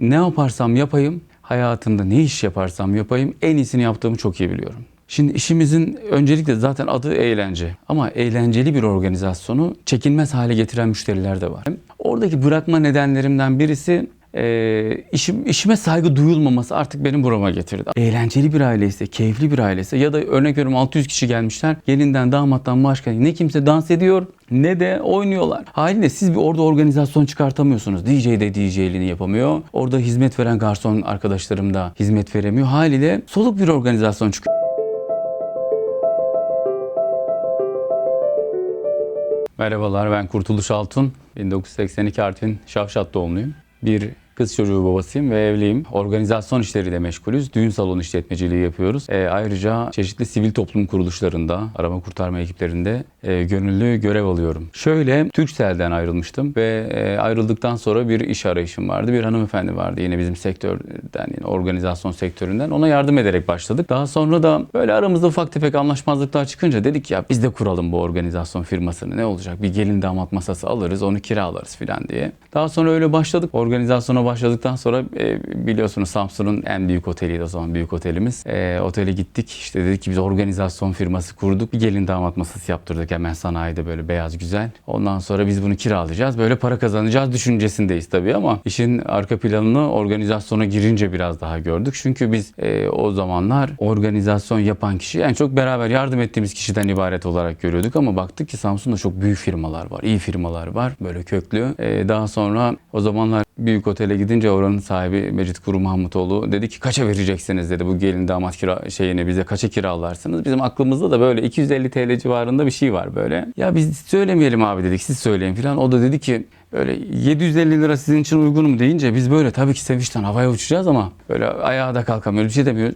ne yaparsam yapayım, hayatımda ne iş yaparsam yapayım en iyisini yaptığımı çok iyi biliyorum. Şimdi işimizin öncelikle zaten adı eğlence. Ama eğlenceli bir organizasyonu çekilmez hale getiren müşteriler de var. Oradaki bırakma nedenlerimden birisi e, işim, işime saygı duyulmaması artık benim burama getirdi. Eğlenceli bir aileyse, keyifli bir aileyse ya da örnek veriyorum 600 kişi gelmişler. Gelinden, damattan başka ne kimse dans ediyor ne de oynuyorlar. Haliyle siz bir orada organizasyon çıkartamıyorsunuz. DJ de DJ'liğini yapamıyor. Orada hizmet veren garson arkadaşlarım da hizmet veremiyor. Haliyle soluk bir organizasyon çıkıyor. Merhabalar ben Kurtuluş Altun. 1982 Artvin Şavşat doğumluyum. Bir kız çocuğu babasıyım ve evliyim. Organizasyon işleriyle meşgulüz. Düğün salonu işletmeciliği yapıyoruz. E, ayrıca çeşitli sivil toplum kuruluşlarında, arama kurtarma ekiplerinde e, gönüllü görev alıyorum. Şöyle Türkcell'den ayrılmıştım ve e, ayrıldıktan sonra bir iş arayışım vardı. Bir hanımefendi vardı yine bizim sektörden, yine organizasyon sektöründen. Ona yardım ederek başladık. Daha sonra da böyle aramızda ufak tefek anlaşmazlıklar çıkınca dedik ya biz de kuralım bu organizasyon firmasını. Ne olacak? Bir gelin damat masası alırız, onu kiralarız filan diye. Daha sonra öyle başladık. Organizasyona başladıktan sonra e, biliyorsunuz Samsun'un en büyük oteliydi o zaman büyük otelimiz. E, otele gittik. İşte dedik ki biz organizasyon firması kurduk. Bir gelin damat masası yaptırdık hemen sanayide böyle beyaz güzel. Ondan sonra biz bunu kiralayacağız. Böyle para kazanacağız düşüncesindeyiz tabii ama işin arka planını organizasyona girince biraz daha gördük. Çünkü biz e, o zamanlar organizasyon yapan kişi en çok beraber yardım ettiğimiz kişiden ibaret olarak görüyorduk ama baktık ki Samsun'da çok büyük firmalar var. iyi firmalar var. Böyle köklü. E, daha sonra o zamanlar büyük otele gidince oranın sahibi Mecit Kuru Mahmutoğlu dedi ki kaça vereceksiniz dedi bu gelin damat kira şeyini bize kaça kiralarsınız. Bizim aklımızda da böyle 250 TL civarında bir şey var böyle. Ya biz söylemeyelim abi dedik siz söyleyin filan. O da dedi ki Öyle 750 lira sizin için uygun mu deyince biz böyle tabii ki sevinçten havaya uçacağız ama böyle ayağa da kalkamıyoruz bir şey demiyoruz.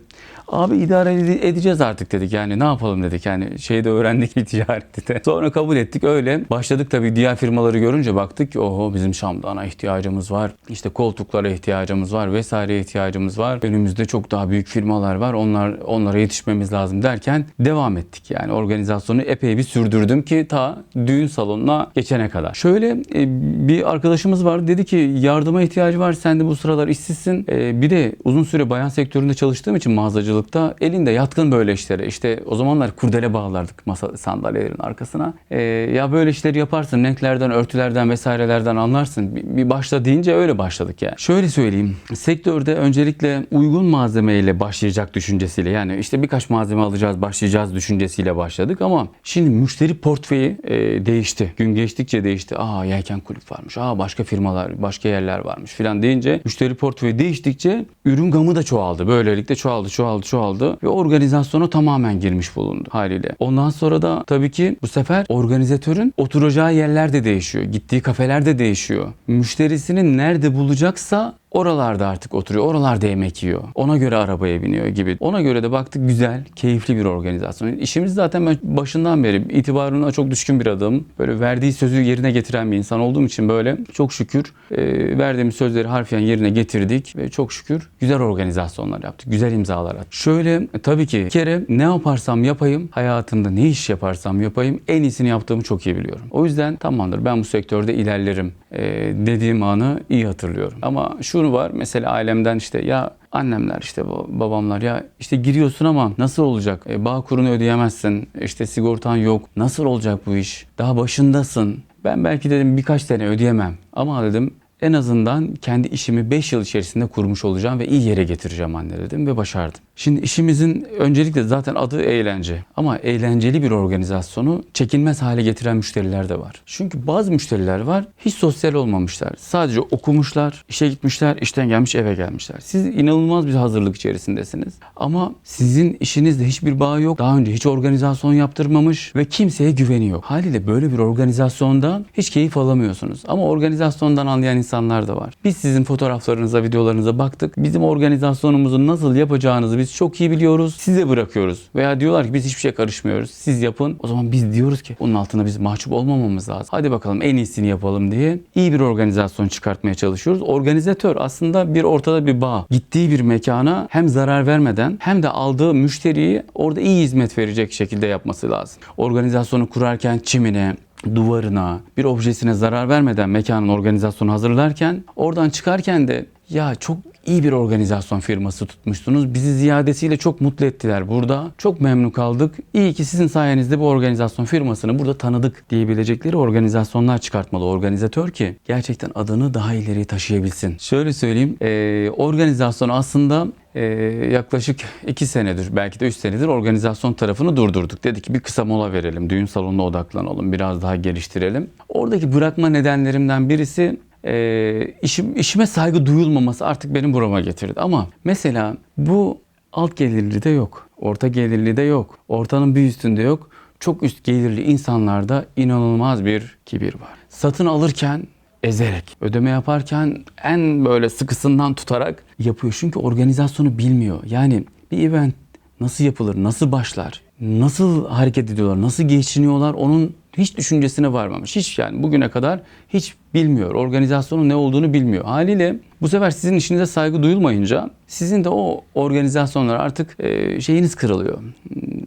Abi idare ede- edeceğiz artık dedik yani ne yapalım dedik yani şeyde öğrendik bir ticareti de. Sonra kabul ettik öyle. Başladık tabii diğer firmaları görünce baktık ki oho bizim Şam'dana ihtiyacımız var. İşte koltuklara ihtiyacımız var vesaire ihtiyacımız var. Önümüzde çok daha büyük firmalar var. Onlar onlara yetişmemiz lazım derken devam ettik. Yani organizasyonu epey bir sürdürdüm ki ta düğün salonuna geçene kadar. Şöyle e, bir arkadaşımız var dedi ki yardıma ihtiyacı var sen de bu sıralar işsizsin. E, bir de uzun süre bayan sektöründe çalıştığım için mağazacılıkta elinde yatkın böyle işlere. İşte o zamanlar kurdele bağlardık masa sandalyelerin arkasına. E, ya böyle işleri yaparsın renklerden, örtülerden vesairelerden anlarsın. Bir, bir başla deyince öyle başladık yani. Şöyle söyleyeyim. Sektörde öncelikle uygun malzemeyle başlayacak düşüncesiyle yani işte birkaç malzeme alacağız başlayacağız düşüncesiyle başladık ama şimdi müşteri portföyü e, değişti. Gün geçtikçe değişti. Aa yelken kulüp varmış. Aa başka firmalar, başka yerler varmış filan deyince müşteri portföyü değiştikçe ürün gamı da çoğaldı. Böylelikle çoğaldı, çoğaldı, çoğaldı ve organizasyona tamamen girmiş bulundu haliyle. Ondan sonra da tabii ki bu sefer organizatörün oturacağı yerler de değişiyor. Gittiği kafeler de değişiyor. Müşterisini nerede bulacaksa oralarda artık oturuyor. Oralarda yemek yiyor. Ona göre arabaya biniyor gibi. Ona göre de baktık güzel, keyifli bir organizasyon. İşimiz zaten ben başından beri itibarına çok düşkün bir adamım. Böyle verdiği sözü yerine getiren bir insan olduğum için böyle çok şükür e, verdiğimiz sözleri harfiyen yerine getirdik ve çok şükür güzel organizasyonlar yaptık. Güzel imzalar attık. Şöyle e, tabii ki bir kere ne yaparsam yapayım, hayatımda ne iş yaparsam yapayım en iyisini yaptığımı çok iyi biliyorum. O yüzden tamamdır ben bu sektörde ilerlerim e, dediğim anı iyi hatırlıyorum. Ama şunu var mesela ailemden işte ya annemler işte babamlar ya işte giriyorsun ama nasıl olacak? E, bağ kurunu ödeyemezsin. işte sigortan yok. Nasıl olacak bu iş? Daha başındasın. Ben belki dedim birkaç sene ödeyemem. Ama dedim en azından kendi işimi 5 yıl içerisinde kurmuş olacağım ve iyi yere getireceğim anne dedim ve başardım. Şimdi işimizin öncelikle zaten adı eğlence. Ama eğlenceli bir organizasyonu çekilmez hale getiren müşteriler de var. Çünkü bazı müşteriler var hiç sosyal olmamışlar. Sadece okumuşlar, işe gitmişler, işten gelmiş eve gelmişler. Siz inanılmaz bir hazırlık içerisindesiniz. Ama sizin işinizle hiçbir bağ yok. Daha önce hiç organizasyon yaptırmamış ve kimseye güveni yok. Haliyle böyle bir organizasyondan hiç keyif alamıyorsunuz. Ama organizasyondan anlayan insanlar da var. Biz sizin fotoğraflarınıza, videolarınıza baktık. Bizim organizasyonumuzu nasıl yapacağınızı biz çok iyi biliyoruz. Size bırakıyoruz. Veya diyorlar ki biz hiçbir şey karışmıyoruz. Siz yapın. O zaman biz diyoruz ki bunun altına biz mahcup olmamamız lazım. Hadi bakalım en iyisini yapalım diye iyi bir organizasyon çıkartmaya çalışıyoruz. Organizatör aslında bir ortada bir bağ. Gittiği bir mekana hem zarar vermeden hem de aldığı müşteriyi orada iyi hizmet verecek şekilde yapması lazım. Organizasyonu kurarken çimine, duvarına, bir objesine zarar vermeden mekanın organizasyonu hazırlarken oradan çıkarken de Ya çok iyi bir organizasyon firması tutmuştunuz. Bizi ziyadesiyle çok mutlu ettiler burada. Çok memnun kaldık. İyi ki sizin sayenizde bu organizasyon firmasını burada tanıdık diyebilecekleri organizasyonlar çıkartmalı organizatör ki gerçekten adını daha ileriye taşıyabilsin. Şöyle söyleyeyim. E, organizasyon aslında e, yaklaşık 2 senedir belki de 3 senedir organizasyon tarafını durdurduk. Dedik ki bir kısa mola verelim. Düğün salonuna odaklanalım. Biraz daha geliştirelim. Oradaki bırakma nedenlerimden birisi e, işim, işime saygı duyulmaması artık benim burama getirdi. Ama mesela bu alt gelirli de yok. Orta gelirli de yok. Ortanın bir üstünde yok. Çok üst gelirli insanlarda inanılmaz bir kibir var. Satın alırken ezerek, ödeme yaparken en böyle sıkısından tutarak yapıyor. Çünkü organizasyonu bilmiyor. Yani bir event nasıl yapılır, nasıl başlar, nasıl hareket ediyorlar, nasıl geçiniyorlar onun hiç düşüncesine varmamış. Hiç yani bugüne kadar hiç bilmiyor. Organizasyonun ne olduğunu bilmiyor. Haliyle bu sefer sizin işinize saygı duyulmayınca sizin de o organizasyonlar artık e, şeyiniz kırılıyor.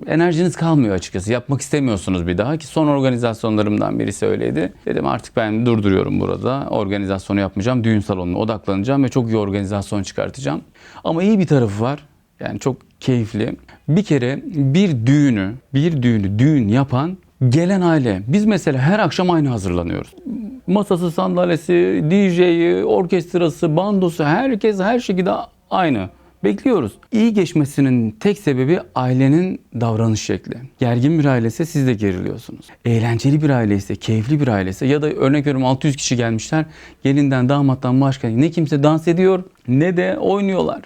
Enerjiniz kalmıyor açıkçası. Yapmak istemiyorsunuz bir daha ki son organizasyonlarımdan birisi öyleydi. Dedim artık ben durduruyorum burada. Organizasyonu yapmayacağım. Düğün salonuna odaklanacağım ve çok iyi organizasyon çıkartacağım. Ama iyi bir tarafı var. Yani çok keyifli. Bir kere bir düğünü, bir düğünü düğün yapan gelen aile. Biz mesela her akşam aynı hazırlanıyoruz. Masası, sandalyesi, DJ'yi, orkestrası, bandosu herkes her şekilde aynı. Bekliyoruz. İyi geçmesinin tek sebebi ailenin davranış şekli. Gergin bir ailese siz de geriliyorsunuz. Eğlenceli bir aileyse, keyifli bir ailese ya da örnek veriyorum 600 kişi gelmişler. Gelinden damattan başka ne kimse dans ediyor ne de oynuyorlar.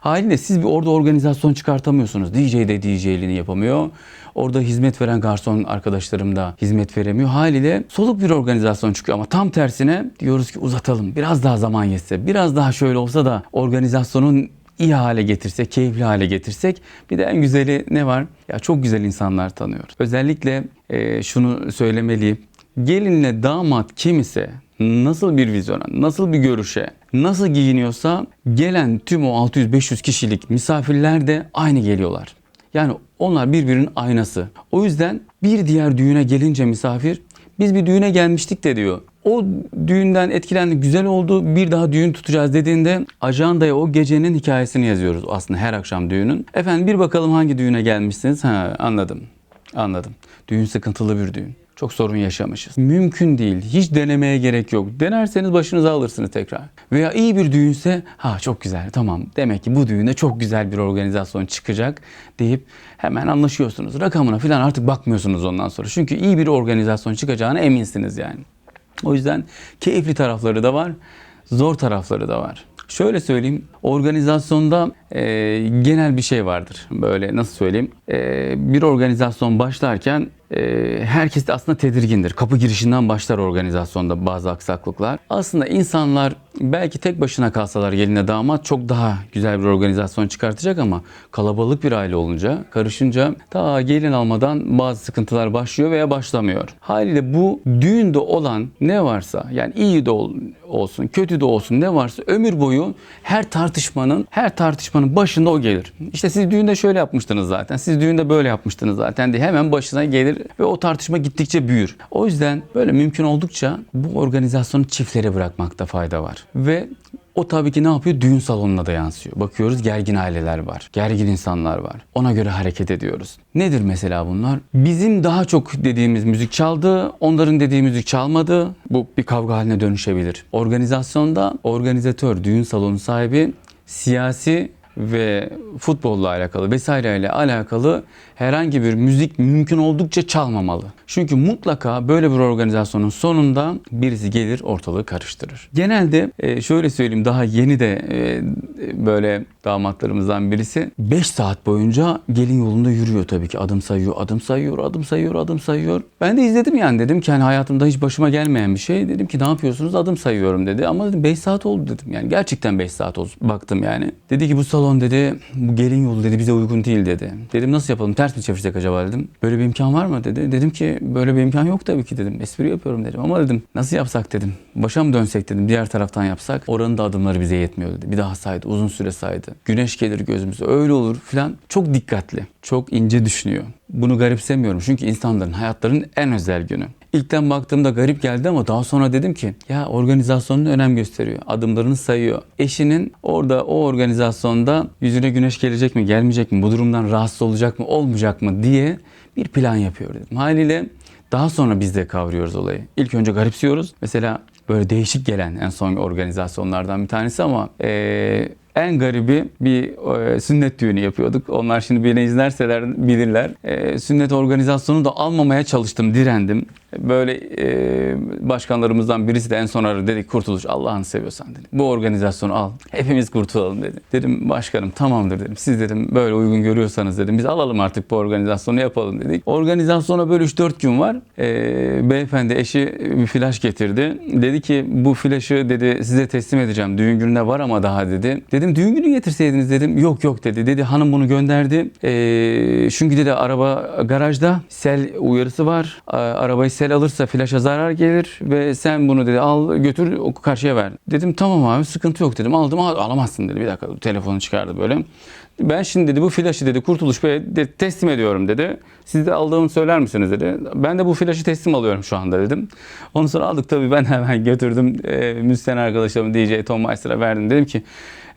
Haliyle siz bir orada organizasyon çıkartamıyorsunuz. DJ de DJ'liğini yapamıyor. Orada hizmet veren garson arkadaşlarım da hizmet veremiyor. Haliyle soluk bir organizasyon çıkıyor ama tam tersine diyoruz ki uzatalım. Biraz daha zaman yetse, biraz daha şöyle olsa da organizasyonun iyi hale getirsek, keyifli hale getirsek. Bir de en güzeli ne var? Ya çok güzel insanlar tanıyoruz. Özellikle e, şunu söylemeliyim. Gelinle damat kim ise nasıl bir vizyona, nasıl bir görüşe, nasıl giyiniyorsa gelen tüm o 600-500 kişilik misafirler de aynı geliyorlar. Yani onlar birbirinin aynası. O yüzden bir diğer düğüne gelince misafir biz bir düğüne gelmiştik de diyor. O düğünden etkilendik güzel oldu bir daha düğün tutacağız dediğinde ajandaya o gecenin hikayesini yazıyoruz aslında her akşam düğünün. Efendim bir bakalım hangi düğüne gelmişsiniz? Ha anladım anladım. Düğün sıkıntılı bir düğün. Çok sorun yaşamışız. Mümkün değil. Hiç denemeye gerek yok. Denerseniz başınıza alırsınız tekrar. Veya iyi bir düğünse ha çok güzel tamam demek ki bu düğüne çok güzel bir organizasyon çıkacak deyip hemen anlaşıyorsunuz. Rakamına falan artık bakmıyorsunuz ondan sonra. Çünkü iyi bir organizasyon çıkacağına eminsiniz yani. O yüzden keyifli tarafları da var, zor tarafları da var. Şöyle söyleyeyim, organizasyonda e, genel bir şey vardır. Böyle nasıl söyleyeyim, e, bir organizasyon başlarken herkes de aslında tedirgindir. Kapı girişinden başlar organizasyonda bazı aksaklıklar. Aslında insanlar belki tek başına kalsalar geline damat çok daha güzel bir organizasyon çıkartacak ama kalabalık bir aile olunca, karışınca ta gelin almadan bazı sıkıntılar başlıyor veya başlamıyor. Haliyle bu düğünde olan ne varsa yani iyi de ol, olsun, kötü de olsun ne varsa ömür boyu her tartışmanın her tartışmanın başında o gelir. İşte siz düğünde şöyle yapmıştınız zaten. Siz düğünde böyle yapmıştınız zaten diye hemen başına gelir ve o tartışma gittikçe büyür. O yüzden böyle mümkün oldukça bu organizasyonu çiftlere bırakmakta fayda var. Ve o tabii ki ne yapıyor? Düğün salonuna da yansıyor. Bakıyoruz gergin aileler var. Gergin insanlar var. Ona göre hareket ediyoruz. Nedir mesela bunlar? Bizim daha çok dediğimiz müzik çaldı. Onların dediği müzik çalmadı. Bu bir kavga haline dönüşebilir. Organizasyonda organizatör, düğün salonu sahibi siyasi ve futbolla alakalı vesaireyle alakalı herhangi bir müzik mümkün oldukça çalmamalı. Çünkü mutlaka böyle bir organizasyonun sonunda birisi gelir ortalığı karıştırır. Genelde e, şöyle söyleyeyim daha yeni de e, böyle damatlarımızdan birisi 5 saat boyunca gelin yolunda yürüyor tabii ki. Adım sayıyor, adım sayıyor, adım sayıyor, adım sayıyor. Ben de izledim yani dedim ki hani hayatımda hiç başıma gelmeyen bir şey. Dedim ki ne yapıyorsunuz? Adım sayıyorum dedi. Ama dedim 5 saat oldu dedim. Yani gerçekten 5 saat oldu. Baktım yani. Dedi ki bu salon dedi bu gelin yolu dedi bize uygun değil dedi. Dedim nasıl yapalım? Ters mi çevirsek acaba dedim. Böyle bir imkan var mı dedi. Dedim ki böyle bir imkan yok tabii ki dedim. Espri yapıyorum dedim. Ama dedim nasıl yapsak dedim. Başa mı dönsek dedim. Diğer taraftan yapsak. Oranın da adımları bize yetmiyor dedi. Bir daha saydı. Uzun süre saydı. Güneş gelir gözümüze. Öyle olur filan. Çok dikkatli. Çok ince düşünüyor. Bunu garipsemiyorum. Çünkü insanların hayatlarının en özel günü. İlkten baktığımda garip geldi ama daha sonra dedim ki ya organizasyonun önem gösteriyor. Adımlarını sayıyor. Eşinin orada o organizasyonda yüzüne güneş gelecek mi gelmeyecek mi bu durumdan rahatsız olacak mı olmayacak mı diye bir plan yapıyor dedim. Haliyle daha sonra biz de kavruyoruz olayı. İlk önce garipsiyoruz. Mesela böyle değişik gelen en son organizasyonlardan bir tanesi ama eee, en garibi bir e, sünnet düğünü yapıyorduk. Onlar şimdi beni izlerseler bilirler. E, sünnet organizasyonu da almamaya çalıştım, direndim. Böyle e, başkanlarımızdan birisi de en son aradı dedi kurtuluş Allah'ını seviyorsan dedi. Bu organizasyonu al. Hepimiz kurtulalım dedi. Dedim başkanım tamamdır dedim. Siz dedim böyle uygun görüyorsanız dedim. Biz alalım artık bu organizasyonu yapalım dedik. Organizasyona böyle 3-4 gün var. E, beyefendi eşi bir flash getirdi. Dedi ki bu flaşı dedi size teslim edeceğim. Düğün gününe var ama daha dedi. Dedim düğün günü getirseydiniz dedim. Yok yok dedi. Dedi hanım bunu gönderdi. E, çünkü dedi araba garajda sel uyarısı var. A- Arabayı sel alırsa flaşa zarar gelir ve sen bunu dedi al götür karşıya ver. Dedim tamam abi sıkıntı yok dedim. Aldım "Al- alamazsın dedi. Bir dakika telefonu çıkardı böyle. Ben şimdi dedi bu flaşı dedi Kurtuluş Bey de, teslim ediyorum dedi. Siz de aldığımı söyler misiniz dedi. Ben de bu flaşı teslim alıyorum şu anda dedim. Ondan sonra aldık tabii ben hemen götürdüm. E, müzisyen arkadaşlarım DJ Tom Meister'a verdim. Dedim ki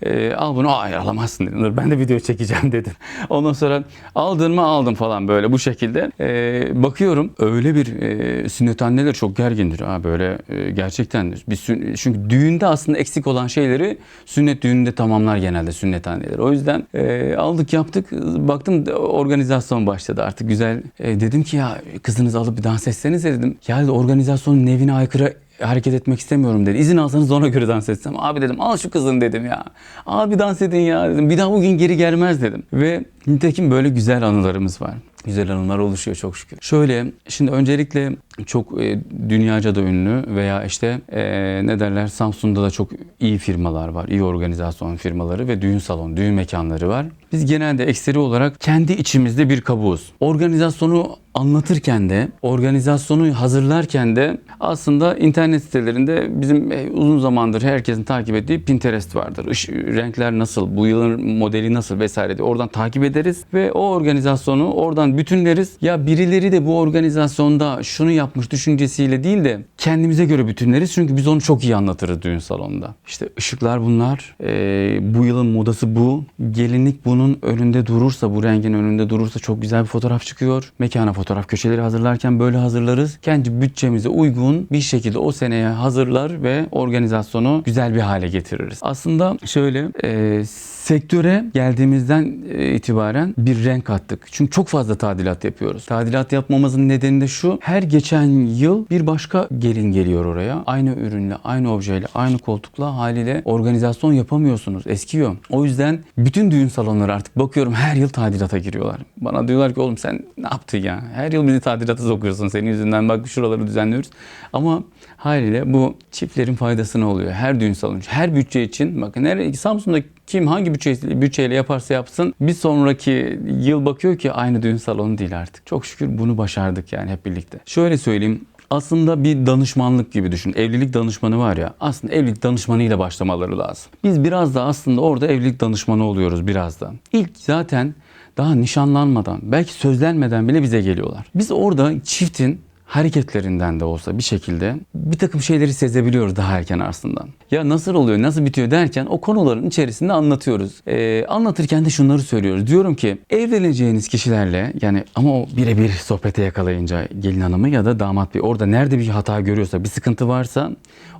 e, al bunu hayır alamazsın dedim. Dur ben de video çekeceğim dedim. Ondan sonra aldın mı aldım falan böyle bu şekilde. E, bakıyorum öyle bir e, sünnet anneler çok gergindir. Ha, böyle e, gerçekten bir çünkü düğünde aslında eksik olan şeyleri sünnet düğününde tamamlar genelde sünnet anneleri. O yüzden e, aldık yaptık. Baktım organizasyon başladı artık güzel. E, dedim ki ya kızınızı alıp bir dans etsenize dedim. Ya organizasyonun nevine aykırı hareket etmek istemiyorum dedi. İzin alsanız ona göre dans etsem. Abi dedim al şu kızın dedim ya. Abi dans edin ya dedim. Bir daha bugün geri gelmez dedim. Ve nitekim böyle güzel anılarımız var. Güzel anılar oluşuyor çok şükür. Şöyle şimdi öncelikle çok e, dünyaca da ünlü veya işte e, ne derler Samsun'da da çok iyi firmalar var. iyi organizasyon firmaları ve düğün salonu, düğün mekanları var. Biz genelde ekseri olarak kendi içimizde bir kabuğuz. Organizasyonu anlatırken de, organizasyonu hazırlarken de aslında internet sitelerinde bizim e, uzun zamandır herkesin takip ettiği Pinterest vardır. Iş, renkler nasıl, bu yılın modeli nasıl vesaire diye oradan takip ederiz ve o organizasyonu oradan bütünleriz. Ya birileri de bu organizasyonda şunu yapmış düşüncesiyle değil de kendimize göre bütünleriz. Çünkü biz onu çok iyi anlatırız düğün salonunda. İşte ışıklar bunlar, e, bu yılın modası bu, gelinlik bunun önünde durursa, bu rengin önünde durursa çok güzel bir fotoğraf çıkıyor. Mekana fotoğraf köşeleri hazırlarken böyle hazırlarız. Kendi bütçemize uygun bir şekilde o seneye hazırlar ve organizasyonu güzel bir hale getiririz. Aslında şöyle e, sektöre geldiğimizden e, itibaren bir renk kattık. Çünkü çok fazla tadilat yapıyoruz. Tadilat yapmamızın nedeni de şu. Her geçen yıl bir başka gelin geliyor oraya. Aynı ürünle, aynı objeyle, aynı koltukla haliyle organizasyon yapamıyorsunuz. Eskiyor. O yüzden bütün düğün salonları artık bakıyorum her yıl tadilata giriyorlar. Bana diyorlar ki oğlum sen ne yaptın ya? Her yıl bizi tadilata sokuyorsun. Senin yüzünden bak şuraları düzenliyoruz. Ama haliyle bu çiftlerin faydasına oluyor. Her düğün salonu, her bütçe için bakın her Samsun'da kim hangi bütçe, bütçeyle yaparsa yapsın bir sonraki yıl bakıyor ki aynı düğün salonu değil artık. Çok şükür bunu başardık yani hep birlikte. Şöyle söyleyeyim aslında bir danışmanlık gibi düşün. Evlilik danışmanı var ya aslında evlilik danışmanıyla başlamaları lazım. Biz biraz da aslında orada evlilik danışmanı oluyoruz biraz da. İlk zaten daha nişanlanmadan belki sözlenmeden bile bize geliyorlar. Biz orada çiftin hareketlerinden de olsa bir şekilde bir takım şeyleri sezebiliyoruz daha erken aslında. Ya nasıl oluyor, nasıl bitiyor derken o konuların içerisinde anlatıyoruz. Ee, anlatırken de şunları söylüyoruz. Diyorum ki evleneceğiniz kişilerle yani ama o birebir sohbete yakalayınca gelin hanımı ya da damat bey orada nerede bir hata görüyorsa, bir sıkıntı varsa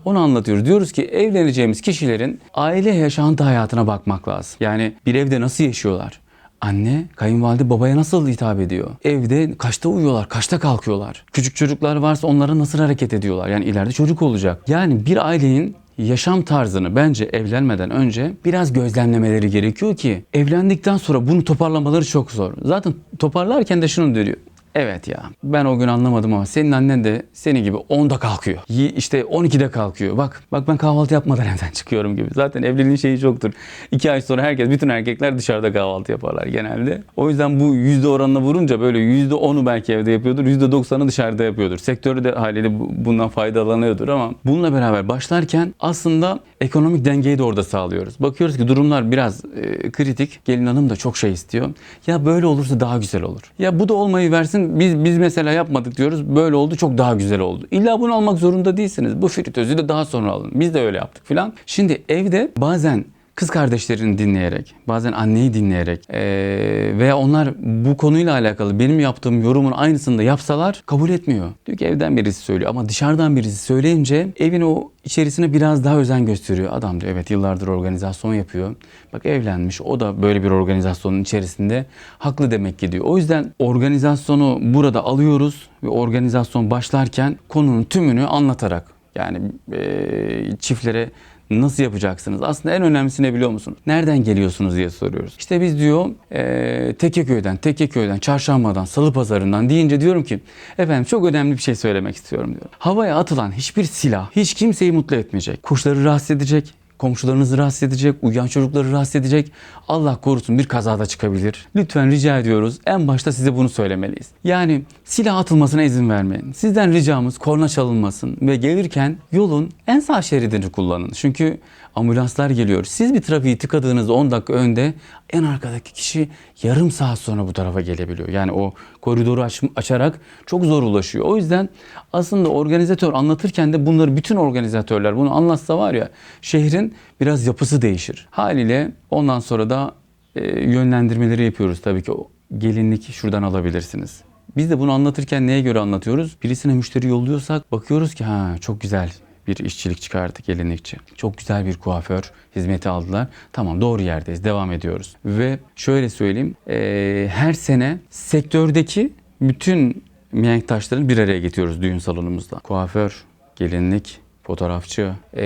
onu anlatıyoruz. Diyoruz ki evleneceğimiz kişilerin aile yaşantı hayatına bakmak lazım. Yani bir evde nasıl yaşıyorlar? Anne, kayınvalide babaya nasıl hitap ediyor? Evde kaçta uyuyorlar, kaçta kalkıyorlar? Küçük çocuklar varsa onlara nasıl hareket ediyorlar? Yani ileride çocuk olacak. Yani bir ailenin yaşam tarzını bence evlenmeden önce biraz gözlemlemeleri gerekiyor ki evlendikten sonra bunu toparlamaları çok zor. Zaten toparlarken de şunu diyor. Evet ya ben o gün anlamadım ama senin annen de senin gibi 10'da kalkıyor. Yi- İşte 12'de kalkıyor. Bak bak ben kahvaltı yapmadan evden çıkıyorum gibi. Zaten evliliğin şeyi çoktur. 2 ay sonra herkes bütün erkekler dışarıda kahvaltı yaparlar genelde. O yüzden bu yüzde oranına vurunca böyle yüzde 10'u belki evde yapıyordur. yüzde 90'ı dışarıda yapıyordur. Sektörü de haliyle bu- bundan faydalanıyordur ama bununla beraber başlarken aslında Ekonomik dengeyi de orada sağlıyoruz. Bakıyoruz ki durumlar biraz e, kritik. Gelin hanım da çok şey istiyor. Ya böyle olursa daha güzel olur. Ya bu da olmayı versin. Biz biz mesela yapmadık diyoruz. Böyle oldu çok daha güzel oldu. İlla bunu almak zorunda değilsiniz. Bu fritözü de daha sonra alın. Biz de öyle yaptık filan. Şimdi evde bazen kız kardeşlerini dinleyerek, bazen anneyi dinleyerek eee, veya onlar bu konuyla alakalı benim yaptığım yorumun aynısını da yapsalar kabul etmiyor. Diyor ki evden birisi söylüyor ama dışarıdan birisi söyleyince evin o içerisine biraz daha özen gösteriyor. Adam diyor evet yıllardır organizasyon yapıyor. Bak evlenmiş o da böyle bir organizasyonun içerisinde haklı demek ki diyor. O yüzden organizasyonu burada alıyoruz ve organizasyon başlarken konunun tümünü anlatarak yani eee, çiftlere Nasıl yapacaksınız? Aslında en önemlisi ne biliyor musunuz? Nereden geliyorsunuz diye soruyoruz. İşte biz diyor e, Tekeköy'den, Tekeköy'den, Çarşamba'dan, Salı Pazarı'ndan deyince diyorum ki efendim çok önemli bir şey söylemek istiyorum diyor. Havaya atılan hiçbir silah hiç kimseyi mutlu etmeyecek. Kuşları rahatsız edecek, komşularınızı rahatsız edecek, uyuyan çocukları rahatsız edecek. Allah korusun bir kazada çıkabilir. Lütfen rica ediyoruz. En başta size bunu söylemeliyiz. Yani silah atılmasına izin vermeyin. Sizden ricamız korna çalınmasın ve gelirken yolun en sağ şeridini kullanın. Çünkü ambulanslar geliyor. Siz bir trafiği tıkadığınızda 10 dakika önde en arkadaki kişi yarım saat sonra bu tarafa gelebiliyor. Yani o koridoru aç- açarak çok zor ulaşıyor. O yüzden aslında organizatör anlatırken de bunları bütün organizatörler bunu anlatsa var ya şehrin biraz yapısı değişir. Haliyle ondan sonra da e, yönlendirmeleri yapıyoruz tabii ki. O gelinlik şuradan alabilirsiniz. Biz de bunu anlatırken neye göre anlatıyoruz? Birisine müşteri yolluyorsak bakıyoruz ki ha çok güzel bir işçilik çıkardı gelinlikçi. Çok güzel bir kuaför hizmeti aldılar. Tamam doğru yerdeyiz. Devam ediyoruz. Ve şöyle söyleyeyim. e, her sene sektördeki bütün mihenk taşlarını bir araya getiriyoruz düğün salonumuzda. Kuaför, gelinlik, fotoğrafçı, e,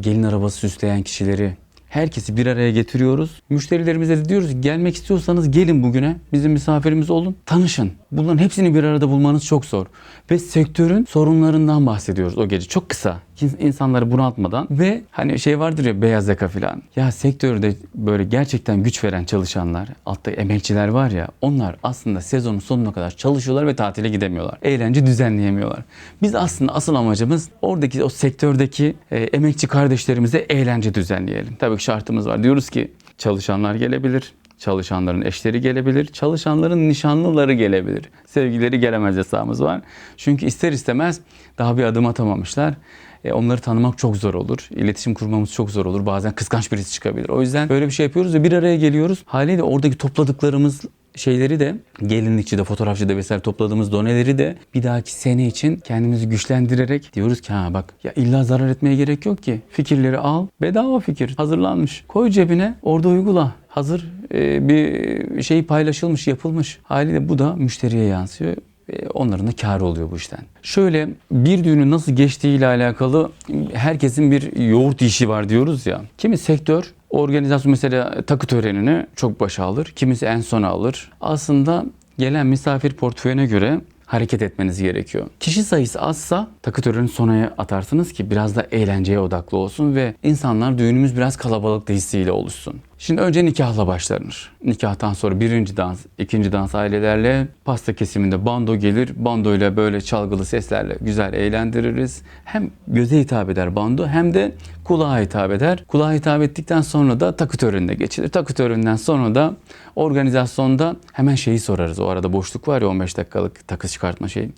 gelin arabası süsleyen kişileri, Herkesi bir araya getiriyoruz. Müşterilerimize de diyoruz gelmek istiyorsanız gelin bugüne. Bizim misafirimiz olun. Tanışın. Bunların hepsini bir arada bulmanız çok zor. Ve sektörün sorunlarından bahsediyoruz o gece. Çok kısa. insanları bunaltmadan. Ve hani şey vardır ya beyaz yaka falan. Ya sektörde böyle gerçekten güç veren çalışanlar, altta emekçiler var ya onlar aslında sezonun sonuna kadar çalışıyorlar ve tatile gidemiyorlar. Eğlence düzenleyemiyorlar. Biz aslında asıl amacımız oradaki o sektördeki e, emekçi kardeşlerimize eğlence düzenleyelim. Tabii ki şartımız var. Diyoruz ki çalışanlar gelebilir. Çalışanların eşleri gelebilir. Çalışanların nişanlıları gelebilir. Sevgileri gelemez yasağımız var. Çünkü ister istemez daha bir adım atamamışlar. E, onları tanımak çok zor olur. İletişim kurmamız çok zor olur. Bazen kıskanç birisi çıkabilir. O yüzden böyle bir şey yapıyoruz ve bir araya geliyoruz. Haliyle oradaki topladıklarımız şeyleri de gelinlikçide, fotoğrafçıda vesaire topladığımız doneleri de bir dahaki sene için kendimizi güçlendirerek diyoruz ki ha bak ya illa zarar etmeye gerek yok ki. Fikirleri al. Bedava fikir hazırlanmış. Koy cebine orada uygula. Hazır e, bir şey paylaşılmış, yapılmış. Haliyle bu da müşteriye yansıyor. E, Onların da kârı oluyor bu işten. Şöyle bir düğünün nasıl geçtiğiyle alakalı herkesin bir yoğurt işi var diyoruz ya. Kimi sektör organizasyon mesela takı törenini çok başa alır. Kimisi en sona alır. Aslında gelen misafir portföyüne göre hareket etmeniz gerekiyor. Kişi sayısı azsa takı töreni sonraya atarsınız ki biraz da eğlenceye odaklı olsun ve insanlar düğünümüz biraz kalabalık hissiyle oluşsun. Şimdi önce nikahla başlanır. Nikahtan sonra birinci dans, ikinci dans ailelerle pasta kesiminde bando gelir. Bando ile böyle çalgılı seslerle güzel eğlendiririz. Hem göze hitap eder bando hem de kulağa hitap eder. Kulağa hitap ettikten sonra da takı törenine geçilir. Takı töreninden sonra da organizasyonda hemen şeyi sorarız. O arada boşluk var ya 15 dakikalık takı çıkartma şeyi.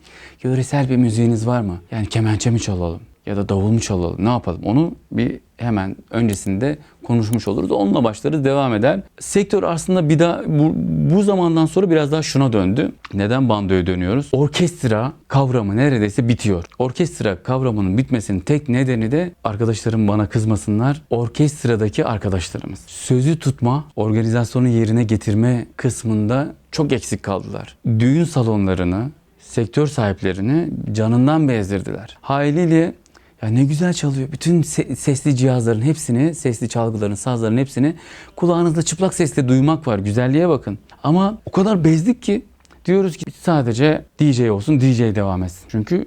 Yöresel bir müziğiniz var mı? Yani kemençe mi çalalım? ya da davul mu çalalım ne yapalım onu bir hemen öncesinde konuşmuş oluruz. Onunla başlarız devam eder. Sektör aslında bir daha bu, bu zamandan sonra biraz daha şuna döndü. Neden bandoya dönüyoruz? Orkestra kavramı neredeyse bitiyor. Orkestra kavramının bitmesinin tek nedeni de arkadaşlarım bana kızmasınlar. Orkestradaki arkadaşlarımız. Sözü tutma, organizasyonu yerine getirme kısmında çok eksik kaldılar. Düğün salonlarını, sektör sahiplerini canından bezdirdiler. Haliyle ya ne güzel çalıyor. Bütün se- sesli cihazların hepsini, sesli çalgıların, sazların hepsini kulağınızda çıplak sesle duymak var. Güzelliğe bakın. Ama o kadar bezdik ki diyoruz ki sadece DJ olsun, DJ devam etsin. Çünkü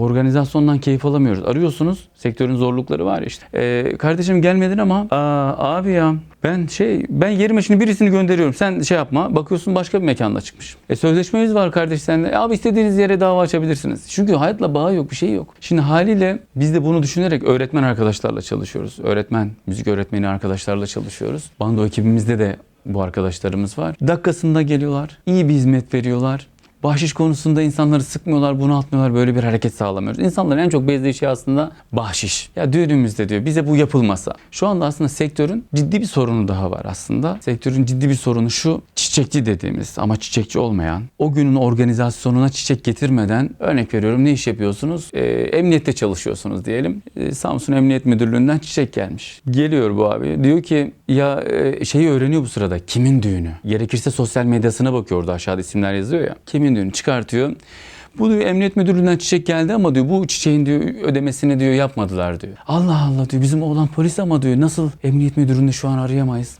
organizasyondan keyif alamıyoruz. Arıyorsunuz. Sektörün zorlukları var işte. Ee, kardeşim gelmedin ama aa, abi ya ben şey ben yerime şimdi birisini gönderiyorum. Sen şey yapma. Bakıyorsun başka bir mekanda çıkmış. E sözleşmemiz var kardeş seninle. E, Abi istediğiniz yere dava açabilirsiniz. Çünkü hayatla bağı yok bir şey yok. Şimdi haliyle biz de bunu düşünerek öğretmen arkadaşlarla çalışıyoruz. Öğretmen, müzik öğretmeni arkadaşlarla çalışıyoruz. Bando ekibimizde de bu arkadaşlarımız var. Dakikasında geliyorlar. iyi bir hizmet veriyorlar. Bahşiş konusunda insanları sıkmıyorlar, bunaltmıyorlar. Böyle bir hareket sağlamıyoruz. İnsanların en çok bezdiği şey aslında bahşiş. Ya düğünümüzde diyor bize bu yapılmasa. Şu anda aslında sektörün ciddi bir sorunu daha var aslında. Sektörün ciddi bir sorunu şu çiçekçi dediğimiz ama çiçekçi olmayan o günün organizasyonuna çiçek getirmeden örnek veriyorum ne iş yapıyorsunuz? Ee, emniyette çalışıyorsunuz diyelim. Ee, Samsun Emniyet Müdürlüğü'nden çiçek gelmiş. Geliyor bu abi. Diyor ki ya e, şeyi öğreniyor bu sırada. Kimin düğünü? Gerekirse sosyal medyasına bakıyor orada aşağıda isimler yazıyor ya. Kimin düğünü çıkartıyor. Bu diyor emniyet müdürlüğünden çiçek geldi ama diyor bu çiçeğin diyor ödemesini diyor yapmadılar diyor. Allah Allah diyor bizim oğlan polis ama diyor nasıl emniyet müdürünü şu an arayamayız.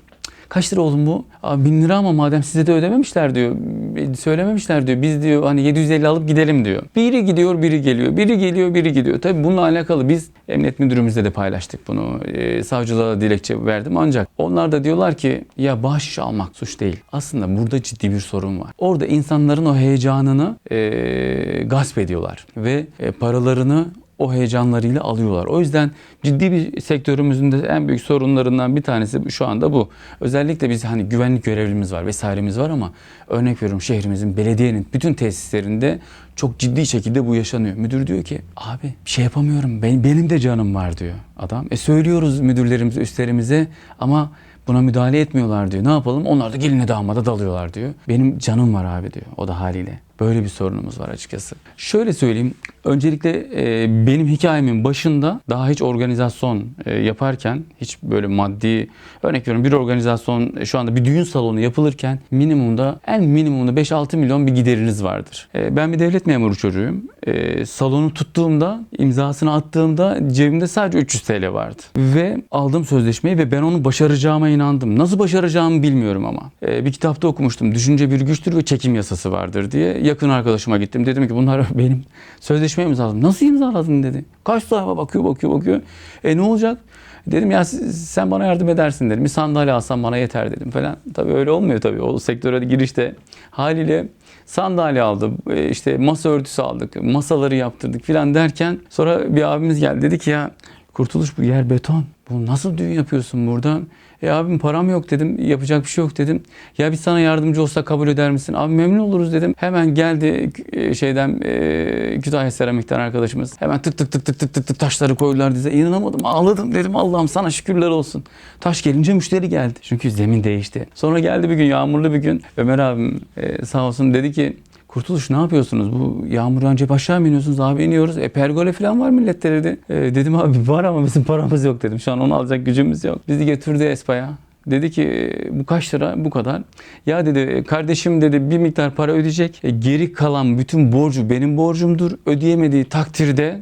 Kaç lira oğlum bu? Abi bin lira ama madem size de ödememişler diyor. e, Söylememişler diyor. Biz diyor hani 750 alıp gidelim diyor. Biri gidiyor biri geliyor. Biri geliyor biri gidiyor. Tabii bununla alakalı biz emniyet müdürümüzle de paylaştık bunu. Ee, savcılığa dilekçe verdim ancak onlar da diyorlar ki ya bahşiş almak suç değil. Aslında burada ciddi bir sorun var. Orada insanların o heyecanını e, gasp ediyorlar. Ve e, paralarını o heyecanlarıyla alıyorlar. O yüzden ciddi bir sektörümüzün de en büyük sorunlarından bir tanesi şu anda bu. Özellikle biz hani güvenlik görevlimiz var vesairemiz var ama örnek veriyorum şehrimizin belediyenin bütün tesislerinde çok ciddi şekilde bu yaşanıyor. Müdür diyor ki abi bir şey yapamıyorum ben, benim de canım var diyor adam. E söylüyoruz müdürlerimize üstlerimize ama Buna müdahale etmiyorlar diyor. Ne yapalım? Onlar da geline damada dalıyorlar diyor. Benim canım var abi diyor. O da haliyle. Böyle bir sorunumuz var açıkçası. Şöyle söyleyeyim. Öncelikle e, benim hikayemin başında daha hiç organizasyon e, yaparken hiç böyle maddi örnek veriyorum bir organizasyon e, şu anda bir düğün salonu yapılırken minimumda en minimumda 5-6 milyon bir gideriniz vardır. E, ben bir devlet memuru çocuğuyum. E, salonu tuttuğumda imzasını attığımda cebimde sadece 300 TL vardı. Ve aldım sözleşmeyi ve ben onu başaracağıma inandım. Nasıl başaracağımı bilmiyorum ama. E, bir kitapta okumuştum. Düşünce bir güçtür ve çekim yasası vardır diye. Yakın arkadaşıma gittim. Dedim ki bunlar benim sözleşme imzaladım. Nasıl imzaladın dedi. Kaç sayfa bakıyor bakıyor bakıyor. E ne olacak? Dedim ya sen bana yardım edersin dedim. Bir sandalye alsam bana yeter dedim falan. Tabii öyle olmuyor tabii. O sektöre girişte haliyle sandalye aldım. e, işte masa örtüsü aldık. Masaları yaptırdık falan derken sonra bir abimiz geldi. Dedi ki ya Kurtuluş bu yer beton. Bu nasıl düğün yapıyorsun burada? E abim param yok dedim. Yapacak bir şey yok dedim. Ya biz sana yardımcı olsa kabul eder misin? Abi memnun oluruz dedim. Hemen geldi e, şeyden e, Kütahya Seramik'ten arkadaşımız. Hemen tık tık tık tık tık tık tık taşları koydular dize. İnanamadım. Ağladım dedim. Allah'ım sana şükürler olsun. Taş gelince müşteri geldi. Çünkü zemin değişti. Sonra geldi bir gün yağmurlu bir gün. Ömer abim e, sağ olsun dedi ki Kurtuluş ne yapıyorsunuz? Bu yağmurdan cep aşağı mı iniyorsunuz? Abi iniyoruz. E pergole falan var millette dedi. E, dedim abi var ama bizim paramız yok dedim. Şu an onu alacak gücümüz yok. Bizi götürdü Espa'ya. Dedi ki "E, bu kaç lira? Bu kadar. Ya dedi kardeşim dedi bir miktar para ödeyecek. E, geri kalan bütün borcu benim borcumdur. Ödeyemediği takdirde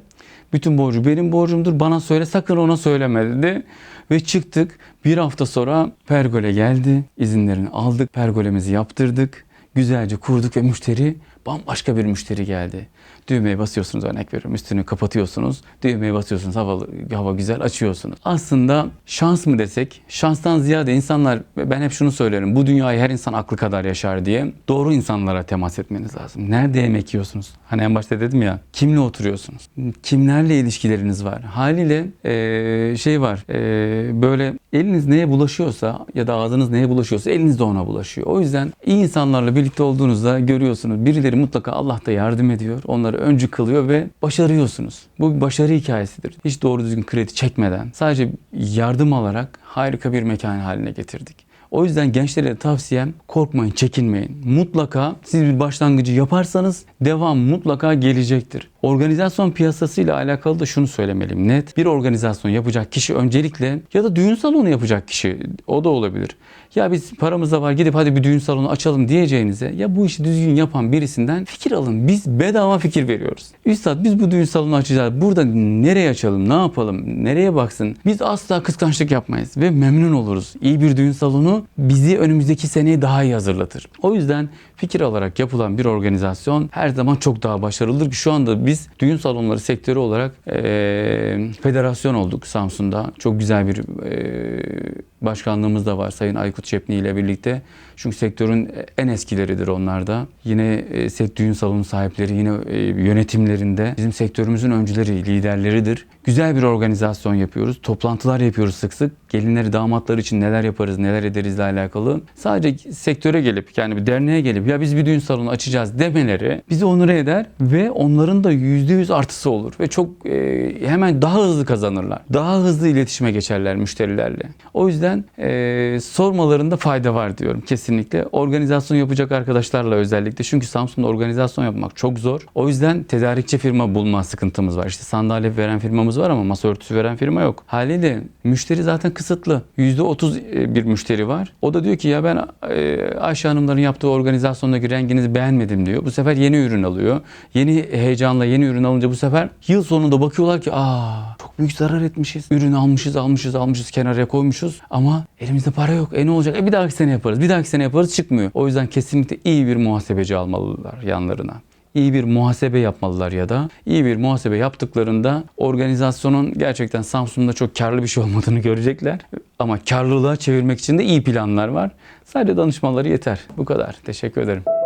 bütün borcu benim borcumdur. Bana söyle sakın ona söyleme dedi. Ve çıktık. Bir hafta sonra pergole geldi. İzinlerini aldık. Pergolemizi yaptırdık. Güzelce kurduk ve müşteri bambaşka bir müşteri geldi. Düğmeye basıyorsunuz örnek veriyorum. Üstünü kapatıyorsunuz. Düğmeye basıyorsunuz. Hava, hava güzel açıyorsunuz. Aslında şans mı desek? Şanstan ziyade insanlar ben hep şunu söylerim. Bu dünyayı her insan aklı kadar yaşar diye. Doğru insanlara temas etmeniz lazım. Nerede yemek yiyorsunuz? Hani en başta dedim ya. Kimle oturuyorsunuz? Kimlerle ilişkileriniz var? Haliyle eee, şey var. eee, böyle eliniz neye bulaşıyorsa ya da ağzınız neye bulaşıyorsa eliniz de ona bulaşıyor. O yüzden iyi insanlarla birlikte olduğunuzda görüyorsunuz. Birileri mutlaka Allah da yardım ediyor. Onları öncü kılıyor ve başarıyorsunuz. Bu bir başarı hikayesidir. Hiç doğru düzgün kredi çekmeden sadece yardım alarak harika bir mekan haline getirdik. O yüzden gençlere tavsiyem korkmayın, çekinmeyin. Mutlaka siz bir başlangıcı yaparsanız devam mutlaka gelecektir. Organizasyon piyasasıyla alakalı da şunu söylemeliyim net. Bir organizasyon yapacak kişi öncelikle ya da düğün salonu yapacak kişi o da olabilir. Ya biz paramız da var gidip hadi bir düğün salonu açalım diyeceğinize ya bu işi düzgün yapan birisinden fikir alın. Biz bedava fikir veriyoruz. Üstad biz bu düğün salonu açacağız. Burada nereye açalım? Ne yapalım? Nereye baksın? Biz asla kıskançlık yapmayız ve memnun oluruz. İyi bir düğün salonu bizi önümüzdeki seneye daha iyi hazırlatır. O yüzden fikir alarak yapılan bir organizasyon her zaman çok daha başarılıdır ki şu anda biz düğün salonları sektörü olarak eee, federasyon olduk Samsun'da. Çok güzel bir eee, başkanlığımız da var Sayın Aykut Çepni ile birlikte. Çünkü sektörün en eskileridir onlar da. Yine e, düğün salonu sahipleri, yine e, yönetimlerinde bizim sektörümüzün öncüleri, liderleridir. Güzel bir organizasyon yapıyoruz. Toplantılar yapıyoruz sık sık. Gelinleri, damatlar için neler yaparız, neler ederiz alakalı. Sadece sektöre gelip yani bir derneğe gelip ya biz bir düğün salonu açacağız demeleri bizi onur eder ve onların da %100 artısı olur ve çok e, hemen daha hızlı kazanırlar. Daha hızlı iletişime geçerler müşterilerle. O yüzden e, sormalarında fayda var diyorum kesinlikle. Organizasyon yapacak arkadaşlarla özellikle. Çünkü Samsun'da organizasyon yapmak çok zor. O yüzden tedarikçi firma bulma sıkıntımız var. İşte sandalye veren firmamız var ama masa örtüsü veren firma yok. Haliyle müşteri zaten kısıtlı. %30 bir müşteri var. O da diyor ki ya ben e, Ayşe Hanımların yaptığı organizasyondaki renginizi beğenmedim diyor. Bu sefer yeni ürün alıyor. Yeni heyecanla yeni ürün alınca bu sefer yıl sonunda bakıyorlar ki aa çok büyük zarar etmişiz. Ürün almışız almışız almışız kenara koymuşuz ama elimizde para yok. E ne olacak? E bir dahaki sene yaparız. Bir dahaki sene yaparız çıkmıyor. O yüzden kesinlikle iyi bir muhasebeci almalılar yanlarına iyi bir muhasebe yapmalılar ya da iyi bir muhasebe yaptıklarında organizasyonun gerçekten Samsun'da çok karlı bir şey olmadığını görecekler. Ama karlılığa çevirmek için de iyi planlar var. Sadece danışmaları yeter. Bu kadar. Teşekkür ederim.